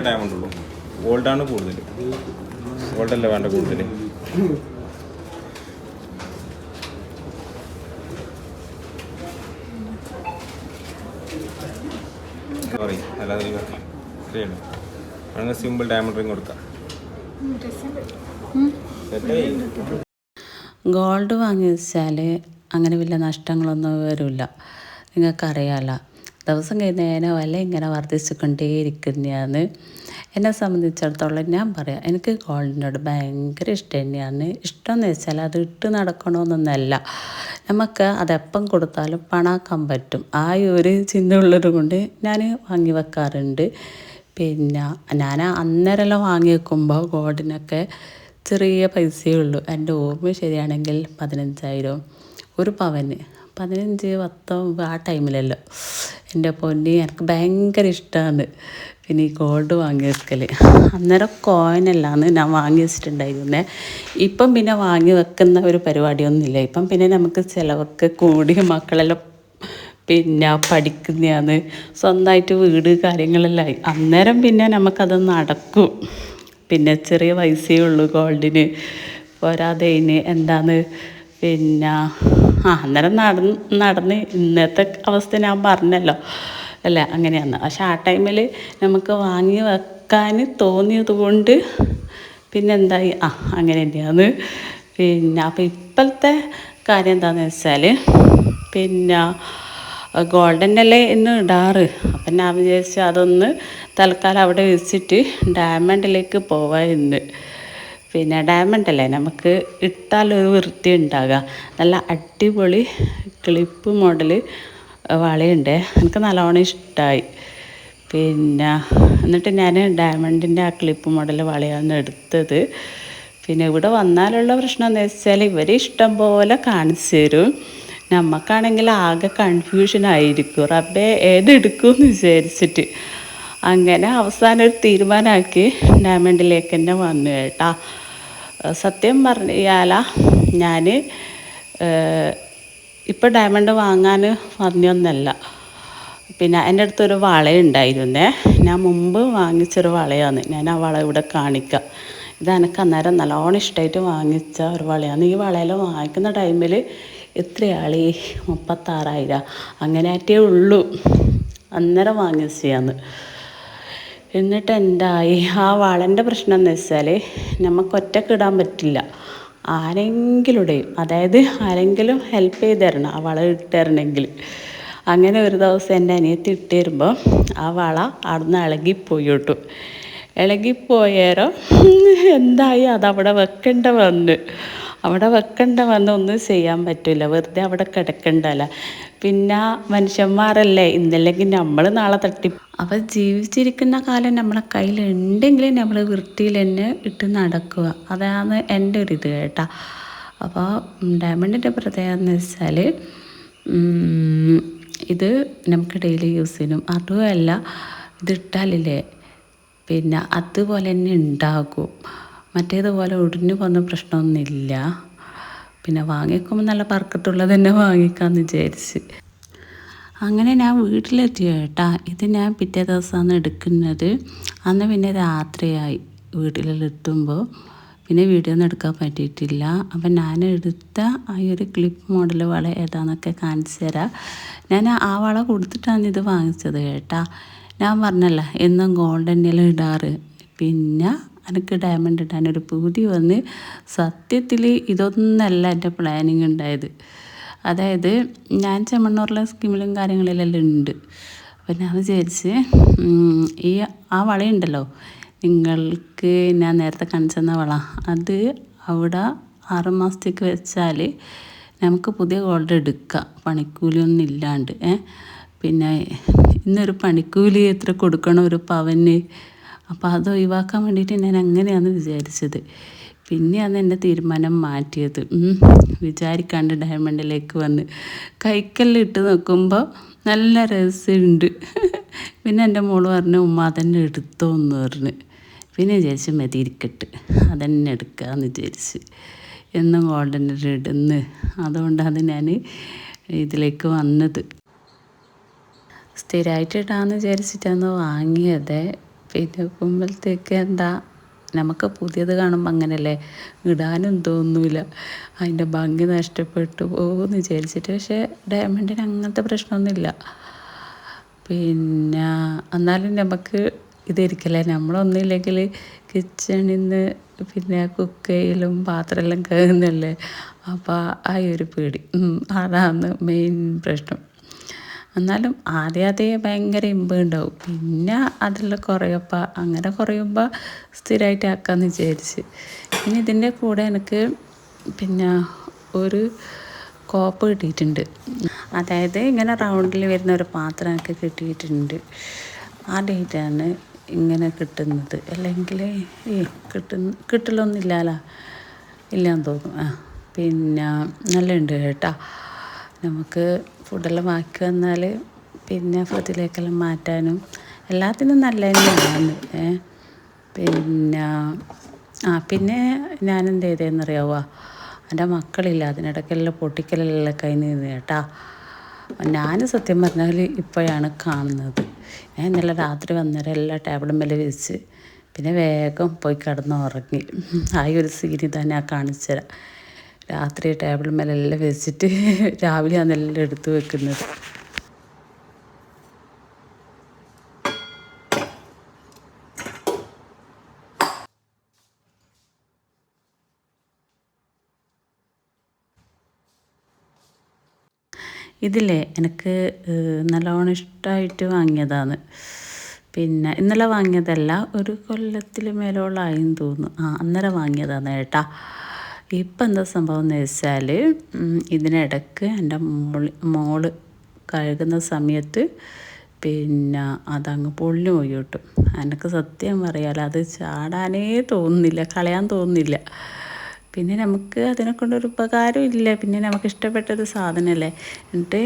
Diamond ഉള്ളൂ ഗോൾഡാണ് കൂടുതൽ gold ഗോൾഡല്ലേ വേണ്ട കൂടുതൽ അങ്ങനെ സിമ്പിൾ ഗോൾഡ് വാങ്ങി വെച്ചാൽ അങ്ങനെ വലിയ നഷ്ടങ്ങളൊന്നും വരില്ല നിങ്ങൾക്കറിയാമല്ലോ ദിവസം കഴിയുന്നതിനെ വില ഇങ്ങനെ വർദ്ധിച്ചുകൊണ്ടേയിരിക്കുന്നതാണ് എന്നെ സംബന്ധിച്ചിടത്തോളം ഞാൻ പറയാം. എനിക്ക് ഗോൾഡിനോട് ഭയങ്കര ഇഷ്ടം തന്നെയാണ് ഇഷ്ടം എന്ന് വെച്ചാൽ അത് ഇട്ട് നടക്കണമെന്നൊന്നല്ല നമുക്ക് അതെപ്പം കൊടുത്താലും പണാക്കാൻ പറ്റും. ആ ഒരു ചിന്ത ഉള്ളത് കൊണ്ട് ഞാൻ വാങ്ങി വെക്കാറുണ്ട്. പിന്നെ ഞാൻ അന്നേരമെല്ലാം വാങ്ങി വെക്കുമ്പോൾ ഗോൾഡിനൊക്കെ ചെറിയ പൈസയേ ഉള്ളൂ. എന്റെ ഓർമ്മ ശരിയാണെങ്കിൽ പതിനഞ്ചായിരം ഒരു പവന്. പതിനഞ്ച് പത്തോ ആ ടൈമിലല്ലോ. എന്റെ പൊന്നി എനിക്ക് ഭയങ്കര ഇഷ്ടമാണ് പിന്നെ ഈ ഗോൾഡ് വാങ്ങി വെക്കൽ അന്നേരം കോയിനല്ലാന്ന് ഞാൻ വാങ്ങി വെച്ചിട്ടുണ്ടായിരുന്നേ. ഇപ്പം പിന്നെ വാങ്ങി വെക്കുന്ന ഒരു പരിപാടിയൊന്നുമില്ല. ഇപ്പം പിന്നെ നമുക്ക് ചിലവൊക്കെ കൂടി മക്കളെല്ലാം പിന്നെ പഠിക്കുന്നതാണ്. സ്വന്തമായിട്ട് വീട് കാര്യങ്ങളെല്ലാം അന്നേരം പിന്നെ നമുക്കത് നടക്കും. പിന്നെ ചെറിയ പൈസയേ ഉള്ളൂ ഗോൾഡിന് പോരാതെ ഇനി എന്താണ് പിന്നെ ആ അന്നേരം നടന്ന് നടന്ന് ഇന്നത്തെ അവസ്ഥ ഞാൻ പറഞ്ഞല്ലോ. അല്ല അങ്ങനെയാണ്. പക്ഷെ ആ ടൈമിൽ നമുക്ക് വാങ്ങി വെക്കാൻ തോന്നിയത് കൊണ്ട് പിന്നെ എന്തായി? ആ അങ്ങനെ തന്നെയാണ് പിന്നെ അപ്പം ഇപ്പോഴത്തെ കാര്യം എന്താണെന്ന് വെച്ചാൽ പിന്നെ ഗോൾഡൻ അല്ലേ ഇന്ന് ഇടാറ്. അപ്പം ഞാൻ വിചാരിച്ചു അതൊന്ന് തൽക്കാലം അവിടെ വെച്ചിട്ട് ഡയമണ്ടിലേക്ക് പോവാറുണ്ട് പിന്നെ ഡയമണ്ട് അല്ലേ? നമുക്ക് ഇട്ടാലൊരു വൃത്തി ഉണ്ടാകുക നല്ല അടിപൊളി ക്ലിപ്പ് മോഡൽ വളയുണ്ട്. എനിക്ക് നല്ലോണം ഇഷ്ടമായി പിന്നെ എന്നിട്ട് ഞാൻ ഡയമണ്ടിന്റെ ആ ക്ലിപ്പ് മോഡൽ വളയാണ് എടുത്തത്. പിന്നെ ഇവിടെ വന്നാലുള്ള പ്രശ്നം എന്ന് വെച്ചാൽ ഇവർ ഇഷ്ടം പോലെ കാണിച്ചു തരും. നമുക്കാണെങ്കിൽ ആകെ കൺഫ്യൂഷൻ ആയിരിക്കും. ഏതെടുക്കും എന്ന് വിചാരിച്ചിട്ട്. അങ്ങനെ അവസാനം ഒരു തീരുമാനമാക്കി ഡയമണ്ടിലേക്ക് തന്നെ വന്നു കേട്ടാ. സത്യം പറഞ്ഞാല ഞാൻ ഇപ്പോൾ ഡയമണ്ട് വാങ്ങാൻ വന്നൊന്നല്ല പിന്നെ എന്റെ അടുത്തൊരു വളയുണ്ടായിരുന്നേ. ഞാൻ മുമ്പ് വാങ്ങിച്ചൊരു വളയാണ്. ഞാൻ ആ വള ഇവിടെ കാണിക്കാം. ഇത് എനിക്ക് അന്നേരം നല്ലോണം ഇഷ്ടമായിട്ട് വാങ്ങിച്ച ഒരു വളയാണ്. ഈ വളയെല്ലാം വാങ്ങിക്കുന്ന ടൈമിൽ എത്രയാളി? മുപ്പത്താറായിരം. അങ്ങനെയായിട്ടേ ഉള്ളൂ. അന്നേരം വാങ്ങിച്ചതാണ്. എന്നിട്ട് എന്തായി ആ വളന്റെ പ്രശ്നം എന്ന് വെച്ചാൽ നമുക്ക് പറ്റില്ല. ആരെങ്കിലും ഇടയും അതായത് ആരെങ്കിലും ഹെൽപ്പ് ചെയ്ത് തരണം ആ വള ഇട്ട് തരണമെങ്കിൽ അങ്ങനെ ഒരു ദിവസം എന്റെ അനിയത്തി ഇട്ട് തരുമ്പോൾ ആ വള അവിടുന്ന് ഇളകിപ്പോയി കിട്ടും. ഇളകിപ്പോയേരോ എന്തായി? അതവിടെ വെക്കേണ്ട വന്ന്. അവിടെ വെക്കേണ്ട വന്ന് ഒന്നും ചെയ്യാൻ പറ്റില്ല വെറുതെ അവിടെ കിടക്കണ്ടല്ല. പിന്നെ മനുഷ്യന്മാരല്ലേ? ഇന്നല്ലെങ്കിൽ നമ്മൾ നാളെ തട്ടി അപ്പോൾ ജീവിച്ചിരിക്കുന്ന കാലം നമ്മളെ കയ്യിലുണ്ടെങ്കിൽ നമ്മൾ വൃത്തിയിൽ തന്നെ ഇട്ട് നടക്കുക. അതാണ് എന്റെ ഒരു ഇത് കേട്ടാ. അപ്പോൾ ഡയമണ്ടിന്റെ പ്രത്യേകത എന്ന് വെച്ചാൽ ഇത് നമുക്ക് ഡെയിലി യൂസിനും അതുമല്ല ഇതിട്ടാലില്ലേ പിന്നെ അതുപോലെ തന്നെ ഉണ്ടാകും മറ്റേതുപോലെ ഒടിഞ്ഞു പോകുന്ന പ്രശ്നമൊന്നുമില്ല. പിന്നെ വാങ്ങിക്കുമ്പോൾ നല്ല പറക്കത്തുള്ളത് തന്നെ വാങ്ങിക്കാമെന്ന് വിചാരിച്ച്. അങ്ങനെ ഞാൻ വീട്ടിലെത്തി കേട്ടാ ഇത് ഞാൻ പിറ്റേ ദിവസമാണ് എടുക്കുന്നത്. അന്ന് പിന്നെ രാത്രിയായി വീട്ടിലെല്ലാം എത്തുമ്പോൾ പിന്നെ വീഡിയോ ഒന്നും എടുക്കാൻ പറ്റിയിട്ടില്ല. അപ്പം ഞാൻ എടുത്ത ആ ഒരു ക്ലിപ്പ് മോഡൽ വള ഏതാണെന്നൊക്കെ കാണിച്ചു തരാം. ഞാൻ ആ വള കൊടുത്തിട്ടാണ് ഇത് വാങ്ങിച്ചത് കേട്ടാ ഞാൻ പറഞ്ഞല്ല എന്നും ഗോൾഡ് തന്നെയല്ലേ ഇടാറ്. പിന്നെ എനിക്ക് ഡയമണ്ട് ഇടാനൊരു പൂതി വന്ന് സത്യത്തിൽ ഇതൊന്നല്ല എന്റെ പ്ലാനിങ് ഉണ്ടായത് അതായത് ഞാൻ ചെമ്മണ്ണൂരിലെ സ്കീമിലും കാര്യങ്ങളിലെല്ലാം ഉണ്ട് അപ്പം ഞാൻ വിചാരിച്ച് ഈ ആ വളയുണ്ടല്ലോ നിങ്ങൾക്ക് ഞാൻ നേരത്തെ കാണിച്ചെന്ന വള അത് അവിടെ ആറ് മാസത്തേക്ക് വെച്ചാൽ നമുക്ക് പുതിയ ഗോൾഡ് എടുക്കാം പണിക്കൂലിയൊന്നും ഇല്ലാണ്ട് പിന്നെ ഇന്നൊരു പണിക്കൂലി എത്ര കൊടുക്കണം ഒരു പവന്? അപ്പോൾ അത് ഒഴിവാക്കാൻ വേണ്ടിയിട്ട് ഞാൻ അങ്ങനെയാണ് വിചാരിച്ചത്. പിന്നെയാണ് എന്റെ തീരുമാനം മാറ്റിയത്. വിചാരിക്കാണ്ട് ഡയമണ്ടിലേക്ക് വന്ന്. കൈക്കല്ലിട്ട് നോക്കുമ്പോൾ നല്ല രസമുണ്ട്. പിന്നെ എന്റെ മോൾ പറഞ്ഞു ഉമ്മ അതന്നെ എടുത്തോ എന്ന് പറഞ്ഞ്. പിന്നെ വിചാരിച്ച് മതി ഇരിക്കട്ട്. അതന്നെ എടുക്കാമെന്ന് വിചാരിച്ച്. എന്നും ഗോൾഡൻ ഇടുന്ന്. അതുകൊണ്ടാണ് ഞാൻ ഇതിലേക്ക് വന്നത്. സ്ഥിരമായിട്ട് ഇടാമെന്ന് വിചാരിച്ചിട്ടാണ് വാങ്ങിയത്. പിന്നെ വെക്കുമ്പോഴത്തേക്ക് എന്താ നമുക്ക് പുതിയത് കാണുമ്പോൾ അങ്ങനെയല്ലേ ഇടാനും തോന്നൂല. അതിന്റെ ഭംഗി നഷ്ടപ്പെട്ടു പോകുമെന്ന് വിചാരിച്ചിട്ട്. പക്ഷേ ഡയമണ്ടിന് അങ്ങനത്തെ പ്രശ്നമൊന്നുമില്ല. പിന്നെ എന്നാലും നമുക്ക് ഇതായിരിക്കല്ലേ? നമ്മളൊന്നുമില്ലെങ്കിൽ കിച്ചണിൽ നിന്ന് പിന്നെ കുക്കയിലും പാത്രമെല്ലാം കഴിയുന്നല്ലേ അപ്പോൾ ആ ഒരു പേടി. അതാണ് മെയിൻ പ്രശ്നം. എന്നാലും ആദ്യം ആദ്യം ഭയങ്കര ഇമ്പുണ്ടാവും. പിന്നെ അതിൽ കുറയപ്പോൾ അങ്ങനെ കുറയുമ്പോൾ സ്ഥിരമായിട്ട് ആക്കാമെന്ന് വിചാരിച്ച്. പിന്നെ ഇതിന്റെ കൂടെ എനിക്ക് പിന്നെ ഒരു കോപ്പ് കിട്ടിയിട്ടുണ്ട്. അതായത് ഇങ്ങനെ റൗണ്ടിൽ വരുന്ന ഒരു പാത്രം എനിക്ക് കിട്ടിയിട്ടുണ്ട്. ആദ്യമായിട്ടാണ് ഇങ്ങനെ കിട്ടുന്നത്. അല്ലെങ്കിൽ ഈ കിട്ടുന്ന കിട്ടലൊന്നുമില്ലല്ലോ ഇല്ലാന്ന് തോന്നുന്നു. ആ പിന്നെ നല്ല ഉണ്ട് കേട്ടോ. നമുക്ക് ഫുഡെല്ലാം ബാക്കി വന്നാൽ പിന്നെ ഫ്രിഡ്ജിലേക്കെല്ലാം മാറ്റാനും എല്ലാത്തിനും നല്ല തന്നെയാണ് പിന്നെ ആ പിന്നെ ഞാൻ എന്ത് ചെയ്തതെന്നറിയാവോ എന്റെ മക്കളില്ല അതിനിടയ്ക്കെല്ലാം പൊട്ടിക്കലെല്ലാം കൈ നിന്ന് കേട്ടാ. ഞാൻ സത്യം പറഞ്ഞാൽ ഇപ്പോഴാണ് കാണുന്നത്. ഞാൻ ഇന്നലെ രാത്രി വന്നേരം എല്ലാ ടേബിളും മേലെ വെച്ച് പിന്നെ വേഗം പോയി കിടന്ന് ഉറങ്ങി ആ ഒരു സീനി തന്നെ കാണിച്ചു തരാം രാത്രി ടേബിൾ മേലെല്ലാം വെച്ചിട്ട് രാവിലെ അതെല്ലാം എടുത്ത് വെക്കുന്നത്. ഇതില്ലേ എനിക്ക് നല്ലോണം ഇഷ്ടമായിട്ട് വാങ്ങിയതാണ്. പിന്നെ ഇന്നലെ വാങ്ങിയതല്ല ഒരു കൊല്ലത്തിൽ മേലോളായെന്ന് തോന്നുന്നു. ആ അന്നേരം വാങ്ങിയതാണ് ഏട്ടാ. ഇപ്പം എന്താ സംഭവം എന്ന് വെച്ചാൽ ഇതിനിടക്ക് എന്റെ മോൾ മോൾ കഴുകുന്ന സമയത്ത് പിന്നെ അതങ്ങ് പൊളിഞ്ഞു പോയി കിട്ടും. എനിക്ക് സത്യം പറയാല അത് ചാടാനേ തോന്നുന്നില്ല കളയാൻ തോന്നുന്നില്ല. പിന്നെ നമുക്ക് അതിനെ കൊണ്ടൊരു ഉപകാരം ഇല്ല. പിന്നെ നമുക്ക് ഇഷ്ടപ്പെട്ടൊരു സാധനമല്ലേ. എന്നിട്ട്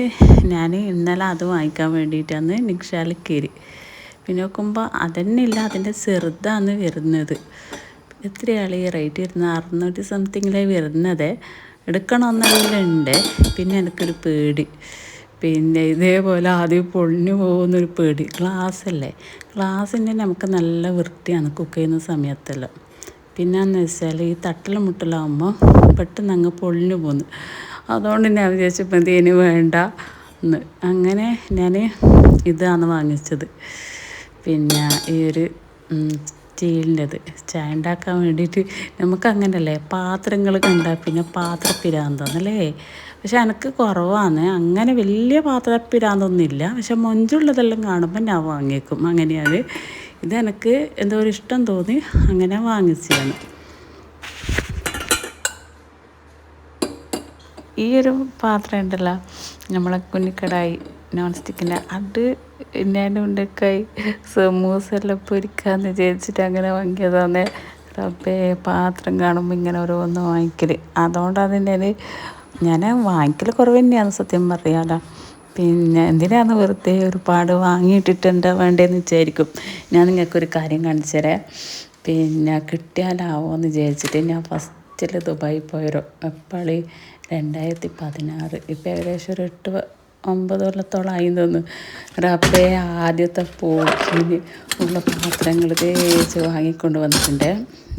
ഞാൻ ഇന്നലെ അത് വാങ്ങിക്കാൻ വേണ്ടിയിട്ടാണ് നിക്ഷാലക്കേരി പിന്നെ നോക്കുമ്പോൾ അതന്നെ ഇല്ല അതിന്റെ ചെറുതാണ് വരുന്നത്. എത്രയാണ് ഈ റേറ്റ് വരുന്നത്? അറുന്നൂറ്റി സംതിങ്ങിലേ വരുന്നത്. എടുക്കണമെന്നുണ്ട് പിന്നെ എനിക്കൊരു പേടി. പിന്നെ ഇതേപോലെ ആദ്യം പൊളിഞ്ഞു പോകുന്നൊരു പേടി. ഗ്ലാസ് അല്ലേ? ഗ്ലാസിന്റെ നമുക്ക് നല്ല വൃത്തിയാണ് കുക്ക് ചെയ്യുന്ന സമയത്തെല്ലാം. പിന്നെന്ന് വെച്ചാൽ ഈ തട്ടലും മുട്ടലാകുമ്പോൾ പെട്ടെന്ന് അങ്ങ് പൊളിഞ്ഞു പോകുന്നു. അതുകൊണ്ട് ഞാൻ വിചാരിച്ചപ്പോൾ ഇതിന് വേണ്ട എന്ന്. അങ്ങനെ ഞാൻ ഇതാണ് വാങ്ങിച്ചത്. പിന്നെ ഈ ഒരു സ്റ്റീലിന്റെത് ചായ ഉണ്ടാക്കാൻ വേണ്ടിയിട്ട് നമുക്ക് അങ്ങനെയല്ലേ പാത്രങ്ങൾ കണ്ടാൽ പിന്നെ പാത്രപ്പിരാന്തന്നല്ലേ? പക്ഷെ എനിക്ക് കുറവാണ് അങ്ങനെ വലിയ പാത്രപ്പിരാന്തൊന്നുമില്ല. പക്ഷെ മൊഞ്ചുള്ളതെല്ലാം കാണുമ്പോൾ ഞാൻ വാങ്ങിക്കും അങ്ങനെയാണ്. ഇത് എനിക്ക് എന്തോ ഒരു ഇഷ്ടം തോന്നി അങ്ങനെ വാങ്ങിച്ചതാണ്. ഈ ഒരു പാത്രം ഉണ്ടല്ലോ നമ്മളെ കുഞ്ഞിക്കടായി നോൺ സ്റ്റിക്കിന്റെ അത് ഞാൻ ഉണ്ടക്കായി സമൂസ എല്ലാം പൊരിക്കാന്ന് വിചാരിച്ചിട്ട് അങ്ങനെ വാങ്ങിയതാണ്. റബ്ബേ പാത്രം കാണുമ്പോൾ ഇങ്ങനെ ഓരോന്ന് വാങ്ങിക്കൽ അതുകൊണ്ടാണ് ഞാൻ ഞാൻ വാങ്ങിക്കൽ കുറവ് തന്നെയാണ് സത്യം പറയാലോ. പിന്നെ എന്തിനാണ് വെറുതെ ഒരുപാട് വാങ്ങിയിട്ടിട്ട് എന്താ വേണ്ടതെന്ന് വിചാരിക്കും. ഞാൻ നിങ്ങൾക്കൊരു കാര്യം കാണിച്ചു തരാം പിന്നെ കിട്ടിയാലാവോന്ന് വിചാരിച്ചിട്ട് ഞാൻ ഫസ്റ്റിൽ ദുബായി പോയൊരു എപ്പോഴി രണ്ടായിരത്തി പതിനാറ്. ഇപ്പം ഏകദേശം ഒരു എട്ട് ഒമ്പത് കൊല്ലത്തോളമായി തോന്നുന്നു റബ്ബേ ആദ്യത്തെ പോക്കിന് ഉള്ള പാത്രങ്ങൾ തേച്ച് വാങ്ങിക്കൊണ്ട് വന്നിട്ടുണ്ട്.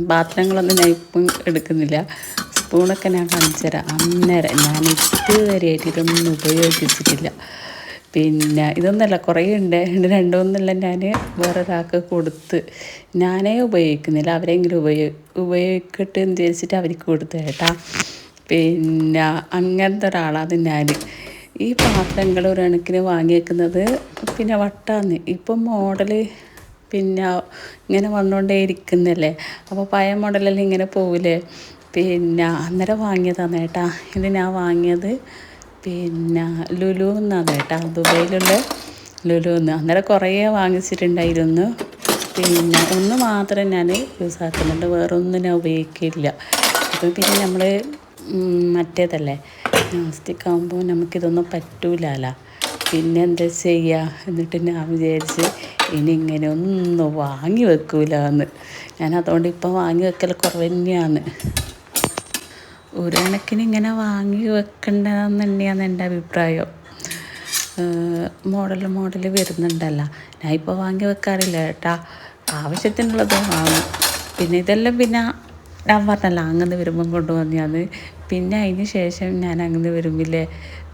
പാത്രങ്ങളൊന്നും ഞാൻ ഇപ്പം എടുക്കുന്നില്ല. സ്പൂണൊക്കെ ഞാൻ കാണിച്ചു തരാം. അന്നേരം ഞാൻ ഇതുവരെയായിട്ട് ഇതൊന്നും ഉപയോഗിച്ചിട്ടില്ല. പിന്നെ ഇതൊന്നല്ല കുറേ ഉണ്ട്. ഉണ്ട് രണ്ടൊന്നല്ല ഞാൻ വേറെ ഒരാൾക്ക് കൊടുത്ത് ഞാനേ ഉപയോഗിക്കുന്നില്ല. അവരെങ്കിലും ഉപയോഗി ഉപയോഗിക്കട്ടെ എന്ന് വിചാരിച്ചിട്ട് അവർക്ക് കൊടുത്തു കേട്ടാ. പിന്നെ അങ്ങനത്തെ ഒരാളാണ് ഞാൻ. ഈ പാത്രങ്ങൾ ഒരു കണക്കിന് വാങ്ങിയേക്കുന്നത് പിന്നെ വട്ടാന്ന്. ഇപ്പം മോഡൽ പിന്നെ ഇങ്ങനെ വന്നുകൊണ്ടേ ഇരിക്കുന്നല്ലേ? അപ്പോൾ പഴയ മോഡലെല്ലാം ഇങ്ങനെ പോവില്ലേ പിന്നെ അന്നേരം വാങ്ങിയതാണ് കേട്ടാ. ഇത് ഞാൻ വാങ്ങിയത് പിന്നെ ലുലു എന്നാണ് കേട്ടാ. ദുബൈയിലുള്ള ലുലു എന്ന് അന്നേരം കുറേ വാങ്ങിച്ചിട്ടുണ്ടായിരുന്നു. പിന്നെ ഒന്ന് മാത്രം ഞാൻ യൂസ് ആക്കുന്നുണ്ട്. വേറൊന്നും ഞാൻ ഉപയോഗിക്കില്ല. അപ്പോൾ പിന്നെ നമ്മൾ മറ്റേതല്ലേ? നോൺ സ്റ്റിക്ക് ആകുമ്പോൾ നമുക്കിതൊന്നും പറ്റൂലല്ല പിന്നെ എന്താ ചെയ്യുക എന്നിട്ട് ഞാൻ വിചാരിച്ച് ഇനി ഇങ്ങനെ ഒന്നും വാങ്ങി വെക്കൂല എന്ന് ഞാൻ അതുകൊണ്ട് ഇപ്പം വാങ്ങി വെക്കൽ കുറവ് തന്നെയാണ് ഒരു കണക്കിന് ഇങ്ങനെ വാങ്ങി വെക്കേണ്ടതെന്ന് തന്നെയാണ് എന്റെ അഭിപ്രായം. മോഡൽ മോഡൽ വരുന്നുണ്ടല്ലോ. ഞാൻ ഇപ്പോൾ വാങ്ങി വെക്കാറില്ല കേട്ടാ. ആവശ്യത്തിനുള്ളത് വാങ്ങും പിന്നെ ഇതെല്ലാം പിന്നെ ഞാൻ പറഞ്ഞല്ലോ അങ്ങനെ വരുമ്പം കൊണ്ടുവന്നെയാണ് പിന്നെ അതിന് ശേഷം ഞാൻ അങ്ങനെ വരുമ്പില്ലേ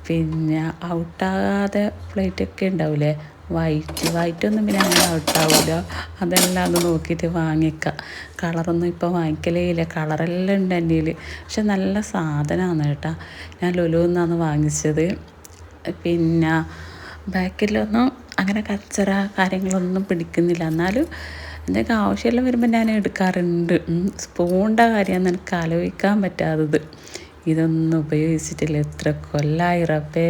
പിന്നെ ഔട്ടാകാതെ പ്ലേറ്റൊക്കെ ഉണ്ടാവില്ലേ വൈറ്റ് വൈറ്റൊന്നും പിന്നെ അങ്ങനെ ഔട്ടാവില്ല അതെല്ലാം ഒന്ന് നോക്കിയിട്ട് വാങ്ങിക്കാം. കളറൊന്നും ഇപ്പോൾ വാങ്ങിക്കലേ ഇല്ല കളറെല്ലാം ഉണ്ട് എന്റെ പക്ഷെ നല്ല സാധനമാണ് കേട്ടോ. ഞാൻ ലുലുന്നാണ് വാങ്ങിച്ചത്. പിന്നെ ബാക്കിലൊന്നും അങ്ങനെ കച്ചറ കാര്യങ്ങളൊന്നും പിടിക്കുന്നില്ല. എന്നാലും എന്തൊക്കെ ആവശ്യമെല്ലാം വരുമ്പോൾ ഞാൻ എടുക്കാറുണ്ട്. സ്പൂണിന്റെ കാര്യമാണ് എനിക്ക് ആലോചിക്കാൻ പറ്റാത്തത്. ഇതൊന്നും ഉപയോഗിച്ചിട്ടില്ല. എത്ര കൊല്ലായി റബ്ബേ.